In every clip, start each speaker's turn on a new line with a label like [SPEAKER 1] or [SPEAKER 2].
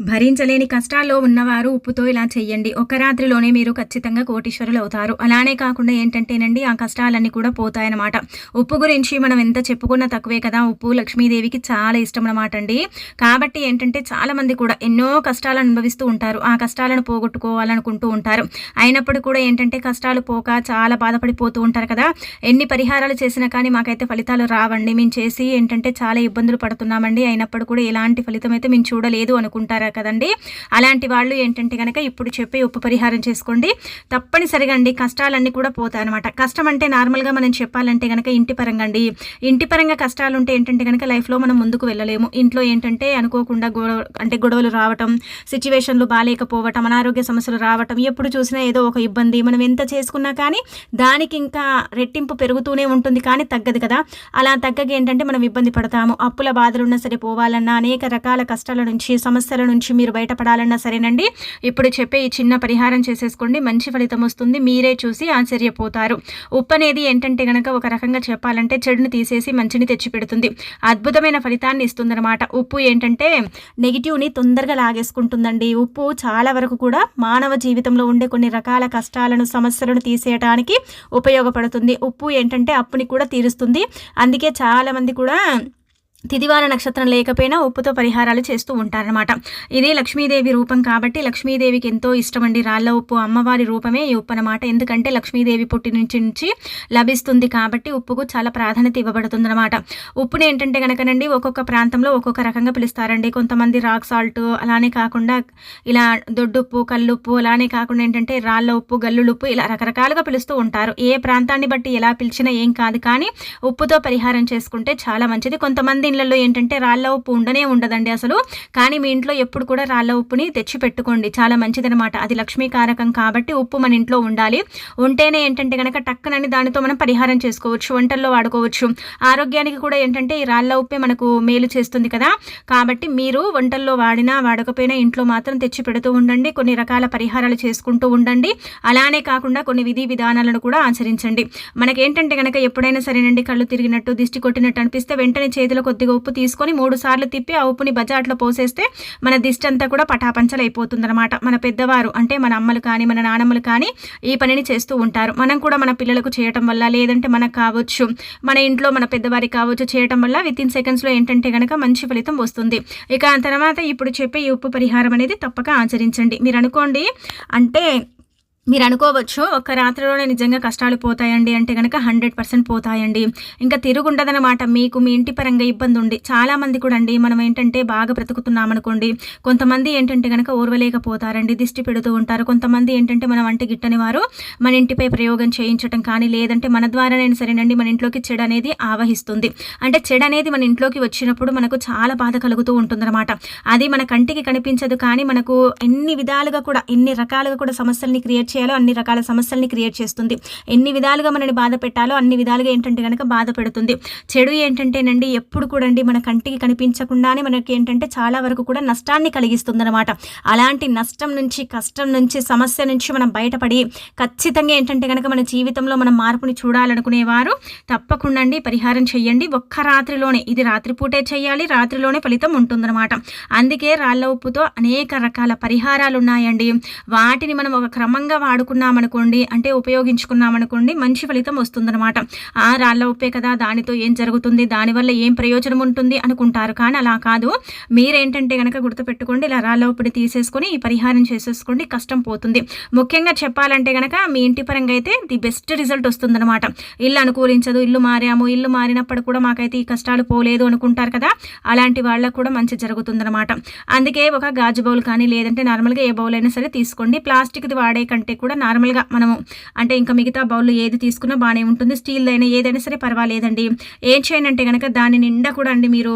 [SPEAKER 1] భరించలేని కష్టాల్లో ఉన్నవారు ఉప్పుతో ఇలా చెయ్యండి. ఒక రాత్రిలోనే మీరు ఖచ్చితంగా కోటీశ్వరులు అవుతారు. అలానే కాకుండా ఏంటంటేనండి ఆ కష్టాలన్నీ కూడా పోతాయన్నమాట. ఉప్పు గురించి మనం ఎంత చెప్పుకున్నా తక్కువే కదా. ఉప్పు లక్ష్మీదేవికి చాలా ఇష్టం అనమాట అండి కాబట్టి ఏంటంటే చాలా మంది కూడా ఎన్నో కష్టాలు అనుభవిస్తూ ఉంటారు. ఆ కష్టాలను పోగొట్టుకోవాలనుకుంటూ ఉంటారు. అయినప్పుడు కూడా ఏంటంటే కష్టాలు పోక చాలా బాధపడిపోతూ ఉంటారు కదా. ఎన్ని పరిహారాలు చేసినా కానీ మాకైతే ఫలితాలు రావండి. మేము చేసి ఏంటంటే చాలా ఇబ్బందులు పడుతున్నామండి. అయినప్పుడు కూడా ఎలాంటి ఫలితం అయితే మేము చూడలేదు అనుకుంటారు కదండి. అలాంటి వాళ్ళు ఏంటంటే కనుక ఇప్పుడు చెప్పి ఉప్పు పరిహారం చేసుకోండి. తప్పనిసరిగా అండి కష్టాలన్నీ కూడా పోతాయి అనమాట కష్టం అంటే నార్మల్గా మనం చెప్పాలంటే కనుక ఇంటి పరంగా అండి ఇంటి పరంగా కష్టాలు ఉంటే ఏంటంటే కనుక లైఫ్లో మనం ముందుకు వెళ్ళలేము. ఇంట్లో ఏంటంటే అనుకోకుండా గొడవ అంటే గొడవలు రావటం సిచ్యువేషన్లు బాగాలేకపోవటం అనారోగ్య సమస్యలు రావటం ఎప్పుడు చూసినా ఏదో ఒక ఇబ్బంది మనం ఎంత చేసుకున్నా కానీ దానికి ఇంకా రెట్టింపు పెరుగుతూనే ఉంటుంది కానీ తగ్గదు కదా. అలా తగ్గక ఏంటంటే మనం ఇబ్బంది పడతాము. అప్పుల బాధలున్నా సరే పోవాలన్నా అనేక రకాల కష్టాల నుంచి సమస్యల నుంచి మీరు బయటపడాలన్నా సరేనండి. ఇప్పుడు చెప్పే ఈ చిన్న పరిహారం చేసేసుకోండి. మంచి ఫలితం వస్తుంది. మీరే చూసి ఆశ్చర్యపోతారు. ఉప్పు అనేది ఏంటంటే గనక ఒక రకంగా చెప్పాలంటే చెడుని తీసేసి మంచిని తెచ్చిపెడుతుంది. అద్భుతమైన ఫలితాన్ని ఇస్తుందన్నమాట. ఉప్పు ఏంటంటే నెగిటివ్ని తొందరగా లాగేసుకుంటుందండి. ఉప్పు చాలా వరకు కూడా మానవ జీవితంలో ఉండే కొన్ని రకాల కష్టాలను సమస్యలను తీసేయడానికి ఉపయోగపడుతుంది. ఉప్పు ఏంటంటే అప్పుని కూడా తీరుస్తుంది. అందుకే చాలామంది కూడా తిదివార నక్షత్రం లేకపోయినా ఉప్పుతో పరిహారాలు చేస్తూ ఉంటారనమాట ఇదే లక్ష్మీదేవి రూపం కాబట్టి లక్ష్మీదేవికి ఎంతో ఇష్టమండి. రాళ్ళ ఉప్పు అమ్మవారి రూపమే ఈ ఉప్పు అనమాట ఎందుకంటే లక్ష్మీదేవి పుట్టి నుంచి నుంచి లభిస్తుంది కాబట్టి ఉప్పుకు చాలా ప్రాధాన్యత ఇవ్వబడుతుంది అనమాట ఉప్పుని ఏంటంటే కనుకనండి ఒక్కొక్క ప్రాంతంలో ఒక్కొక్క రకంగా పిలుస్తారండి. కొంతమంది రాక్ సాల్ట్ అలానే కాకుండా ఇలా దొడ్డుప్పు కల్లుప్పు అలానే కాకుండా ఏంటంటే రాళ్ళ ఉప్పు గల్లులుప్పు ఇలా రకరకాలుగా పిలుస్తూ ఉంటారు. ఏ ప్రాంతాన్ని బట్టి ఎలా పిలిచినా ఏం కాదు. కానీ ఉప్పుతో పరిహారం చేసుకుంటే చాలా మంచిది. కొంతమంది ఇళ్ళలో ఏంటంటే రాళ్ళ ఉప్పు ఉండనే ఉండదండి అసలు. కానీ మీ ఇంట్లో ఎప్పుడు కూడా రాళ్ళ ఉప్పుని తెచ్చి పెట్టుకోండి. చాలా మంచిదనమాట అది లక్ష్మీకారకం కాబట్టి ఉప్పు మన ఇంట్లో ఉండాలి. ఉంటేనే ఏంటంటే కనుక టక్కనని దానితో మనం పరిహారం చేసుకోవచ్చు వంటల్లో వాడుకోవచ్చు. ఆరోగ్యానికి కూడా ఏంటంటే ఈ రాళ్ళ ఉప్పే మనకు మేలు చేస్తుంది కదా. కాబట్టి మీరు వంటల్లో వాడినా వాడకపోయినా ఇంట్లో మాత్రం తెచ్చి పెడుతూ ఉండండి. కొన్ని రకాల పరిహారాలు చేసుకుంటూ ఉండండి. అలానే కాకుండా కొన్ని విధి విధానాలను కూడా ఆచరించండి. మనకేంటంటే కనుక ఎప్పుడైనా సరేనండి కళ్ళు తిరిగినట్టు దిష్టి కొట్టినట్టు అనిపిస్తే వెంటనే చేతిలో కొద్దిగా ఉప్పు తీసుకొని మూడు సార్లు తిప్పి ఆ ఉప్పుని బజాట్లో పోసేస్తే మన దిష్టంతా కూడా పటాపంచలు మన పెద్దవారు అంటే మన అమ్మలు కానీ మన నానమ్మలు కానీ ఈ పనిని చేస్తూ ఉంటారు. మనం కూడా మన పిల్లలకు చేయటం వల్ల లేదంటే మనకు కావచ్చు మన ఇంట్లో మన పెద్దవారికి కావచ్చు చేయటం వల్ల విత్ ఇన్ సెకండ్స్లో ఏంటంటే కనుక మంచి ఫలితం వస్తుంది. ఇక తర్వాత ఇప్పుడు చెప్పే ఈ ఉప్పు పరిహారం అనేది తప్పక ఆచరించండి. మీరు అనుకోండి అంటే మీరు అనుకోవచ్చు ఒక రాత్రిలోనే నిజంగా కష్టాలు పోతాయండి అంటే కనుక హండ్రెడ్ పర్సెంట్ పోతాయండి. ఇంకా తిరుగుండదనమాట మీకు మీ ఇంటి పరంగా ఇబ్బంది ఉండి చాలామంది కూడా అండి మనం ఏంటంటే బాగా బ్రతుకుతున్నామనుకోండి కొంతమంది ఏంటంటే కనుక ఓర్వలేకపోతారండి దిష్టి పెడుతూ ఉంటారు. కొంతమంది ఏంటంటే మనం అంటే గిట్టని వారు మన ఇంటిపై ప్రయోగం చేయించడం కానీ లేదంటే మన ద్వారానైనా సరేనండి మన ఇంట్లోకి చెడు అనేది ఆవహిస్తుంది. అంటే చెడు అనేది మన ఇంట్లోకి వచ్చినప్పుడు మనకు చాలా బాధ కలుగుతూ ఉంటుందన్నమాట. అది మన కంటికి కనిపించదు కానీ మనకు ఎన్ని విధాలుగా కూడా ఎన్ని రకాలుగా కూడా సమస్యల్ని క్రియేట్ చేయాలో అన్ని రకాల సమస్యల్ని క్రియేట్ చేస్తుంది. ఎన్ని విధాలుగా మనని బాధ పెట్టాలో అన్ని విధాలుగా ఏంటంటే కనుక బాధ పెడుతుంది. చెడు ఏంటంటేనండి ఎప్పుడు కూడా అండి మన కంటికి కనిపించకుండానే మనకి ఏంటంటే చాలా వరకు కూడా నష్టాన్ని కలిగిస్తుంది అనమాట అలాంటి నష్టం నుంచి కష్టం నుంచి సమస్య నుంచి మనం బయటపడి ఖచ్చితంగా ఏంటంటే కనుక మన జీవితంలో మనం మార్పుని చూడాలనుకునేవారు తప్పకుండా అండి పరిహారం చెయ్యండి. ఒక్క రాత్రిలోనే ఇది రాత్రిపూటే చేయాలి రాత్రిలోనే ఫలితం ఉంటుందన్నమాట. అందుకే రాళ్ళ ఉప్పుతో అనేక రకాల పరిహారాలు ఉన్నాయండి వాటిని మనం ఒక క్రమంగా వాడుకున్నామనుకోండి అంటే ఉపయోగించుకున్నామనుకోండి మంచి ఫలితం వస్తుందన్నమాట. ఆ రాళ్ళ ఉప్పే కదా దానితో ఏం జరుగుతుంది దానివల్ల ఏం ప్రయోజనం ఉంటుంది అనుకుంటారు. కానీ అలా కాదు. మీరేంటంటే కనుక గుర్తుపెట్టుకోండి ఇలా రాళ్ళ ఉప్పుని తీసేసుకొని ఈ పరిహారం చేసేసుకోండి కష్టం పోతుంది. ముఖ్యంగా చెప్పాలంటే కనుక మీ ఇంటి పరంగా అయితే ది బెస్ట్ రిజల్ట్ వస్తుందన్నమాట. ఇల్లు అనుకూలించదు ఇల్లు మారాము ఇల్లు మారినప్పుడు కూడా మాకైతే ఈ కష్టాలు పోలేదు అనుకుంటారు కదా అలాంటి వాళ్ళకు కూడా మంచి జరుగుతుందన్నమాట. అందుకే ఒక గాజు బౌల్ కానీ లేదంటే నార్మల్గా ఏ బౌల్ అయినా సరే తీసుకోండి. ప్లాస్టిక్ది వాడే కంటే కూడా నార్మల్గా మనము అంటే ఇంకా మిగతా బౌల్ ఏది తీసుకున్నా బాగానే ఉంటుంది. స్టీల్ అయినా ఏదైనా సరే పర్వాలేదండి. ఏం చేయనంటే కనుక దాని నిండా కూడా అండి మీరు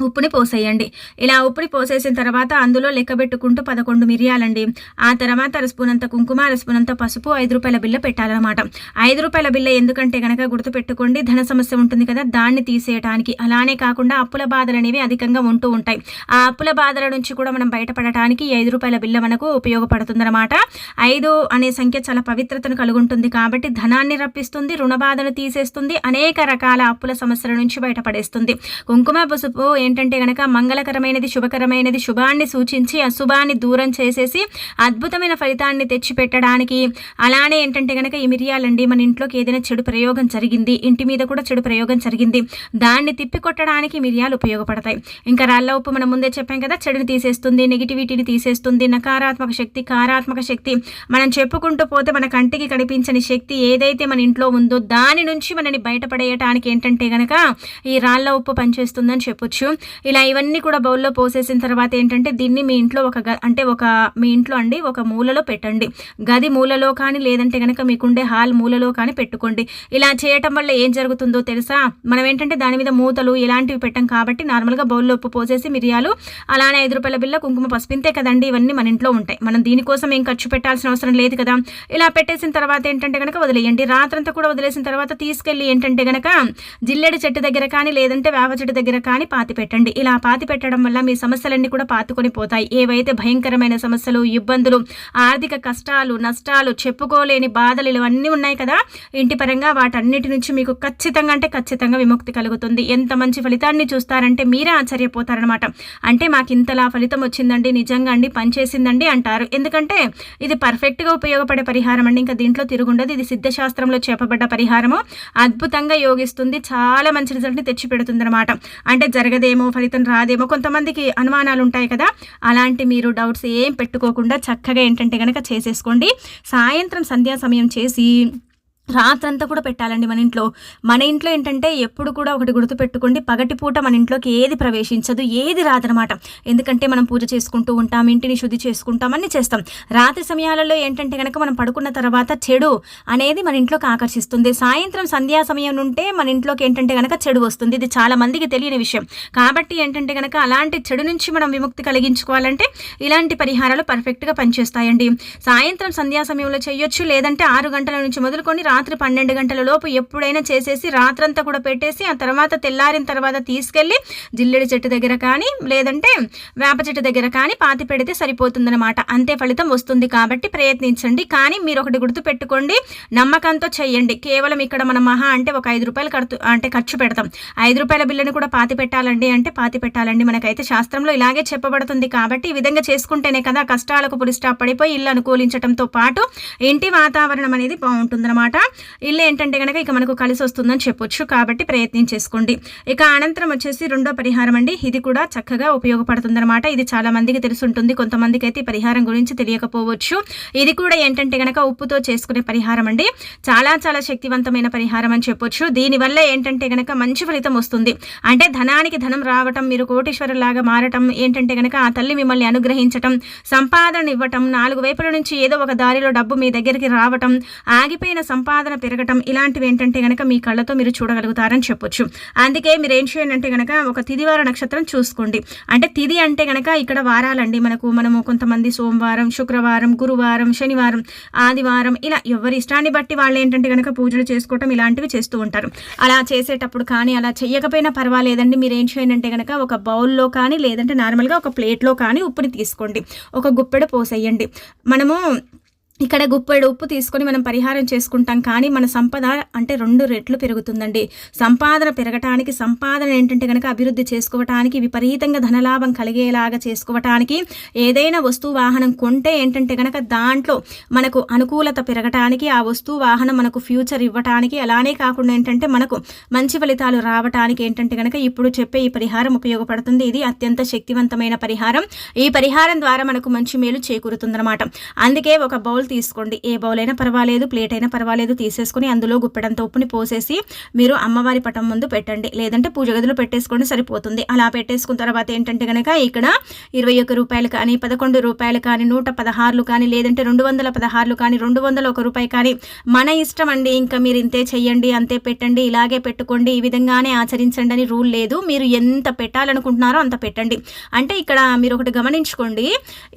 [SPEAKER 1] ఉప్పుని పోసేయండి. ఇలా ఉప్పుని పోసేసిన తర్వాత అందులో లెక్క పెట్టుకుంటూ పదకొండు మిరియాలండి. ఆ తర్వాత అరస్పూనంత కుంకుమ అరస్పూనంత పసుపు ఐదు రూపాయల బిల్ల పెట్టాలన్నమాట. ఐదు రూపాయల బిల్ల ఎందుకంటే కనుక గుర్తుపెట్టుకోండి ధన సమస్య ఉంటుంది కదా దాన్ని తీసేయడానికి అలానే కాకుండా అప్పుల బాధలు అనేవి అధికంగా ఉంటూ ఉంటాయి. ఆ అప్పుల బాధల నుంచి కూడా మనం బయటపడటానికి ఐదు రూపాయల బిల్ల మనకు ఉపయోగపడుతుందన్నమాట. ఐదు అనే సంఖ్య చాలా పవిత్రతను కలుగుంటుంది కాబట్టి ధనాన్ని రప్పిస్తుంది రుణ బాధను తీసేస్తుంది అనేక రకాల అప్పుల సమస్యల నుంచి బయటపడేస్తుంది. కుంకుమ పసుపు ఏంటంటే గనక మంగళకరమైనది శుభకరమైనది శుభాన్ని సూచించి అశుభాన్ని దూరం చేసేసి అద్భుతమైన ఫలితాన్ని తెచ్చి పెట్టడానికి అలానే ఏంటంటే కనుక ఈ మిరియాలండి మన ఇంట్లోకి ఏదైనా చెడు ప్రయోగం జరిగింది ఇంటి మీద కూడా చెడు ప్రయోగం జరిగింది దాన్ని తిప్పికొట్టడానికి మిరియాలు ఉపయోగపడతాయి. ఇంకా రాళ్ళ ఉప్పు మనం ముందే చెప్పాం కదా చెడుని తీసేస్తుంది నెగిటివిటీని తీసేస్తుంది నకారాత్మక శక్తి కారాత్మక శక్తి. మనం చెప్పుకుంటూ పోతే మన కంటికి కనిపించని శక్తి ఏదైతే మన ఇంట్లో ఉందో దాని నుంచి మనని బయటపడేయటానికి ఏంటంటే కనుక ఈ రాళ్ళ ఉప్పు పనిచేస్తుందని చెప్పొచ్చు. ఇలా ఇవన్నీ కూడా బౌల్లో పోసేసిన తర్వాత ఏంటంటే దీన్ని మీ ఇంట్లో ఒక అంటే ఒక మీ ఇంట్లో అండి ఒక మూలలో పెట్టండి. గది మూలలో కానీ లేదంటే కనుక మీకుండే హాల్ మూలలో కానీ పెట్టుకోండి. ఇలా చేయటం వల్ల ఏం జరుగుతుందో తెలుసా? మనం ఏంటంటే దాని మీద మూతలు ఇలాంటివి పెట్టాం కాబట్టి నార్మల్గా బౌల్లో ఉప్పు పోసేసి మిరియాలు అలానే ఐదు రూపాయల బిల్ల కుంకుమ పసుపింతే కదండి ఇవన్నీ మన ఇంట్లో ఉంటాయి. మనం దీనికోసం ఏం ఖర్చు పెట్టాల్సిన అవసరం లేదు కదా. ఇలా పెట్టేసిన తర్వాత ఏంటంటే కనుక వదిలేయండి. రాత్రంతా కూడా వదిలేసిన తర్వాత తీసుకెళ్ళి ఏంటంటే కనుక జిల్లెడి చెట్టు దగ్గర కానీ లేదంటే వేప చెట్టు దగ్గర కానీ పాతి పెట్టండి. ఇలా పాతి పెట్టడం వల్ల మీ సమస్యలన్నీ కూడా పాతుకొని పోతాయి. ఏవైతే భయంకరమైన సమస్యలు ఇబ్బందులు ఆర్థిక కష్టాలు నష్టాలు చెప్పుకోలేని బాధలు ఇవన్నీ ఉన్నాయి కదా ఇంటి పరంగా వాటన్నిటి నుంచి మీకు ఖచ్చితంగా అంటే ఖచ్చితంగా విముక్తి కలుగుతుంది. ఎంత మంచి ఫలితాన్ని చూస్తారంటే మీరే ఆశ్చర్యపోతారనమాట అంటే మాకు ఇంతలా ఫలితం వచ్చిందండి నిజంగా అండి పనిచేసిందండి అంటారు. ఎందుకంటే ఇది పర్ఫెక్ట్గా ఉపయోగపడే పరిహారం అండి. ఇంకా దీంట్లో తిరుగుండదు. ఇది సిద్ధశాస్త్రంలో చేపబడ్డ పరిహారము. అద్భుతంగా యోగిస్తుంది. చాలా మంచి రిజల్ట్ని తెచ్చిపెడుతుంది అనమాట అంటే జరగదే జరగదేమో ఫలితం రాదేమో కొంతమందికి అనుమానాలు ఉంటాయి కదా. అలాంటి మీరు డౌట్స్ ఏం పెట్టుకోకుండా చక్కగా ఏంటంటే కనుక చేసేసుకోండి. సాయంత్రం సంధ్యా సమయం చేసి రాత్రంతా కూడా పెట్టాలండి మన ఇంట్లో. మన ఇంట్లో ఏంటంటే ఎప్పుడు కూడా ఒకటి గుర్తుపెట్టుకోండి పగటిపూట మన ఇంట్లోకి ఏది ప్రవేశించదు ఏది రాదనమాట. ఎందుకంటే మనం పూజ చేసుకుంటూ ఉంటాం ఇంటిని శుద్ధి చేసుకుంటాం అన్ని చేస్తాం. రాత్రి సమయాలలో ఏంటంటే కనుక మనం పడుకున్న తర్వాత చెడు అనేది మన ఇంట్లోకి ఆకర్షిస్తుంది. సాయంత్రం సంధ్యా సమయం ఉంటే మన ఇంట్లోకి ఏంటంటే కనుక చెడు వస్తుంది. ఇది చాలా మందికి తెలియని విషయం. కాబట్టి ఏంటంటే కనుక అలాంటి చెడు నుంచి మనం విముక్తి కలిగించుకోవాలంటే ఇలాంటి పరిహారాలు పర్ఫెక్ట్గా పనిచేస్తాయండి. సాయంత్రం సంధ్యా సమయంలో చేయొచ్చు లేదంటే ఆరు గంటల నుంచి మొదలుకొని రాత్రి పన్నెండు గంటల లోపు ఎప్పుడైనా చేసేసి రాత్రంతా కూడా పెట్టేసి ఆ తర్వాత తెల్లారిన తర్వాత తీసుకెళ్ళి జిల్లెడి చెట్టు దగ్గర కానీ లేదంటే వేప చెట్టు దగ్గర కానీ పాతి పెడితే సరిపోతుందన్నమాట. అంతే ఫలితం వస్తుంది కాబట్టి ప్రయత్నించండి. కానీ మీరు ఒకటి గుర్తు పెట్టుకోండి నమ్మకంతో చెయ్యండి. కేవలం ఇక్కడ మనం మహా అంటే ఒక ఐదు రూపాయలు కడుతూ అంటే ఖర్చు పెడతాం. ఐదు రూపాయల బిల్లుని కూడా పాతి పెట్టాలండి అంటే పాతి పెట్టాలండి. మనకైతే శాస్త్రంలో ఇలాగే చెప్పబడుతుంది కాబట్టి ఈ విధంగా చేసుకుంటేనే కదా కష్టాలకు పురిస్టాప్ పడిపోయి ఇల్లు అనుకూలించడంతో పాటు ఇంటి వాతావరణం అనేది బాగుంటుందన్నమాట. ఇల్లు ఏంటంటే కనుక ఇక మనకు కలిసి వస్తుందని చెప్పొచ్చు. కాబట్టి ప్రయత్నం చేసుకోండి. ఇక అనంతరం వచ్చేసి రెండో పరిహారం అండి. ఇది కూడా చక్కగా ఉపయోగపడుతుంది అనమాట ఇది చాలా మందికి తెలుసుంటుంది. కొంతమందికి అయితే ఈ పరిహారం గురించి తెలియకపోవచ్చు. ఇది కూడా ఏంటంటే కనుక ఉప్పుతో చేసుకునే పరిహారం అండి. చాలా చాలా శక్తివంతమైన పరిహారం అని చెప్పొచ్చు. దీనివల్ల ఏంటంటే కనుక మంచి ఫలితం వస్తుంది. అంటే ధనానికి ధనం రావటం మీరు కోటీశ్వరులాగా మారటం ఏంటంటే కనుక ఆ తల్లి మిమ్మల్ని అనుగ్రహించటం సంపాదన ఇవ్వటం నాలుగు వైపుల నుంచి ఏదో ఒక దారిలో డబ్బు మీ దగ్గరికి రావటం ఆగిపోయిన సంపాదన సంపాదన పెరగటం ఇలాంటివి ఏంటంటే కనుక మీ కళ్ళతో మీరు చూడగలుగుతారని చెప్పొచ్చు. అందుకే మీరు ఏం చేయండి అంటే కనుక ఒక తిదివార నక్షత్రం చూసుకోండి. అంటే తిది అంటే కనుక ఇక్కడ వారాలండి. మనకు మనము కొంతమంది సోమవారం శుక్రవారం గురువారం శనివారం ఆదివారం ఇలా ఎవరి ఇష్టాన్ని బట్టి వాళ్ళు ఏంటంటే కనుక పూజలు చేసుకోవటం ఇలాంటివి చేస్తూ ఉంటారు. అలా చేసేటప్పుడు కానీ అలా చేయకపోయినా పర్వాలేదండి. మీరు ఏం చేయండి అంటే కనుక ఒక బౌల్లో కానీ లేదంటే నార్మల్గా ఒక ప్లేట్లో కానీ ఉప్పుని తీసుకోండి. ఒక గుప్పెడ పోసేయండి. మనము ఇక్కడ గుప్పెడు ఉప్పు తీసుకొని మనం పరిహారం చేసుకుంటాం కానీ మన సంపద అంటే రెండు రెట్లు పెరుగుతుందండి. సంపాదన పెరగటానికి సంపాదన ఏంటంటే కనుక అభివృద్ధి చేసుకోవటానికి విపరీతంగా ధనలాభం కలిగేలాగా చేసుకోవటానికి ఏదైనా వస్తువు వాహనం కొంటే ఏంటంటే కనుక దాంట్లో మనకు అనుకూలత పెరగటానికి ఆ వస్తువు వాహనం మనకు ఫ్యూచర్ ఇవ్వటానికి అలానే కాకుండా ఏంటంటే మనకు మంచి ఫలితాలు రావటానికి ఏంటంటే కనుక ఇప్పుడు చెప్పే ఈ పరిహారం ఉపయోగపడుతుంది. ఇది అత్యంత శక్తివంతమైన పరిహారం. ఈ పరిహారం ద్వారా మనకు మంచి మేలు చేకూరుతుందన్నమాట. అందుకే ఒక బౌల్ బౌల్ తీసుకోండి. ఏ బౌల్ అయినా పర్వాలేదు ప్లేట్ అయినా పర్వాలేదు తీసేసుకొని అందులో గుప్పెడంత ఉప్పుని పోసేసి మీరు అమ్మవారి పటం ముందు పెట్టండి. లేదంటే పూజ గదిలో పెట్టేసుకోండి సరిపోతుంది. అలా పెట్టేసుకున్న తర్వాత ఏంటంటే కనుక ఇక్కడ ఇరవై ఒక్క రూపాయలు కానీ పదకొండు రూపాయలు కానీ నూట పదహారులు కానీ లేదంటే రెండు వందల పదహారులు కానీ రెండు వందల ఒక రూపాయి కానీ మన ఇష్టం అండి. ఇంకా మీరు ఇంతే చెయ్యండి అంతే పెట్టండి ఇలాగే పెట్టుకోండి. ఈ విధంగానే ఆచరించండి అని రూల్ లేదు. మీరు ఎంత పెట్టాలనుకుంటున్నారో అంత పెట్టండి. అంటే ఇక్కడ మీరు ఒకటి గమనించుకోండి.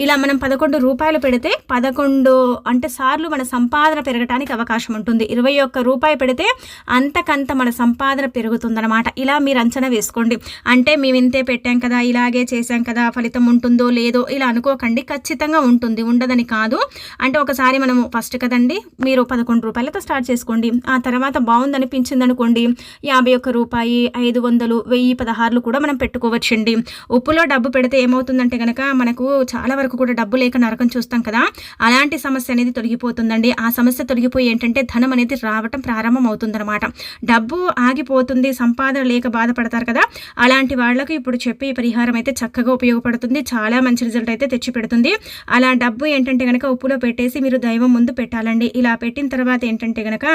[SPEAKER 1] ఇలా మనం పదకొండు రూపాయలు పెడితే పదకొండు అంటే సార్లు మన సంపాదన పెరగటానికి అవకాశం ఉంటుంది. ఇరవై ఒక్క రూపాయి పెడితే అంతకంత మన సంపాదన పెరుగుతుందన్నమాట. ఇలా మీరు అంచనా వేసుకోండి. అంటే మేము ఇంతే పెట్టాం కదా ఇలాగే చేశాం కదా ఫలితం ఉంటుందో లేదో ఇలా అనుకోకండి. ఖచ్చితంగా ఉంటుంది ఉండదని కాదు. అంటే ఒకసారి మనము ఫస్ట్ కదండి మీరు పదకొండు రూపాయలతో స్టార్ట్ చేసుకోండి. ఆ తర్వాత బాగుందనిపించింది అనుకోండి యాభై ఒక్క రూపాయి ఐదు వందలు వెయ్యి పదహారులు కూడా మనం పెట్టుకోవచ్చండి. ఉప్పులో డబ్బు పెడితే ఏమవుతుందంటే కనుక మనకు చాలా వరకు కూడా డబ్బు లేక నరకం చూస్తాం కదా. అలాంటి సమస్య అనేది తొలగిపోతుందండి. ఆ సమస్య తొలగిపోయి ఏంటంటే ధనం అనేది రావటం ప్రారంభం అవుతుందన్నమాట డబ్బు ఆగిపోతుంది సంపాదన లేక బాధపడతారు కదా. అలాంటి వాళ్ళకు ఇప్పుడు చెప్పే పరిహారం అయితే చక్కగా ఉపయోగపడుతుంది. చాలా మంచి రిజల్ట్ అయితే తెచ్చి పెడుతుంది అలా డబ్బు ఏంటంటే కనుక ఉప్పులో పెట్టేసి మీరు దైవం ముందు పెట్టాలండి. ఇలా పెట్టిన తర్వాత ఏంటంటే కనుక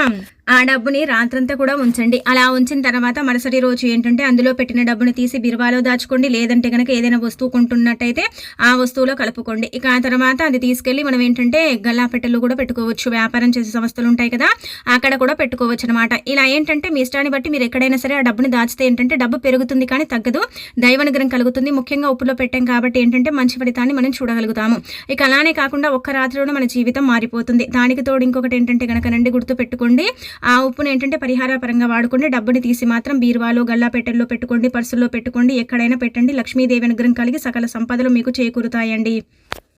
[SPEAKER 1] ఆ డబ్బుని రాత్రంతా కూడా ఉంచండి. అలా ఉంచిన తర్వాత మరుసటి రోజు ఏంటంటే అందులో పెట్టిన డబ్బుని తీసి బిరువాలో దాచుకోండి. లేదంటే కనుక ఏదైనా వస్తువు కొంటున్నట్టయితే ఆ వస్తువులో కలుపుకోండి. ఇక ఆ తర్వాత అది తీసుకెళ్ళి మనం ఏంటంటే పెట్టెలు కూడా పెట్టుకోవచ్చు. వ్యాపారం చేసే సంస్థలు ఉంటాయి కదా అక్కడ కూడా పెట్టుకోవచ్చు అనమాట ఇలా ఏంటంటే మీ ఇష్టాన్ని బట్టి మీరు ఎక్కడైనా సరే ఆ డబ్బుని దాచితే ఏంటంటే డబ్బు పెరుగుతుంది కానీ తగ్గదు. దైవనుగ్రహం కలుగుతుంది. ముఖ్యంగా ఉప్పులో పెట్టాం కాబట్టి ఏంటంటే మంచి ఫలితాన్ని మనం చూడగలుగుతాము. ఇక అలానే కాకుండా ఒక్క రాత్రిలోనే మన జీవితం మారిపోతుంది. దానికి తోడు ఇంకొకటి ఏంటంటే కనుక రండి గుర్తు పెట్టుకోండి. ఆ ఉప్పును ఏంటంటే పరిహార పరంగా వాడుకోండి. డబ్బుని తీసి మాత్రం బీరువాలో గల్లాపెట్టెల్లో పెట్టుకోండి పర్సుల్లో పెట్టుకోండి. ఎక్కడైనా పెట్టండి. లక్ష్మీదేవి అనుగ్రహం కలిగి సకల సంపదలు మీకు చేకూరుతాయండి.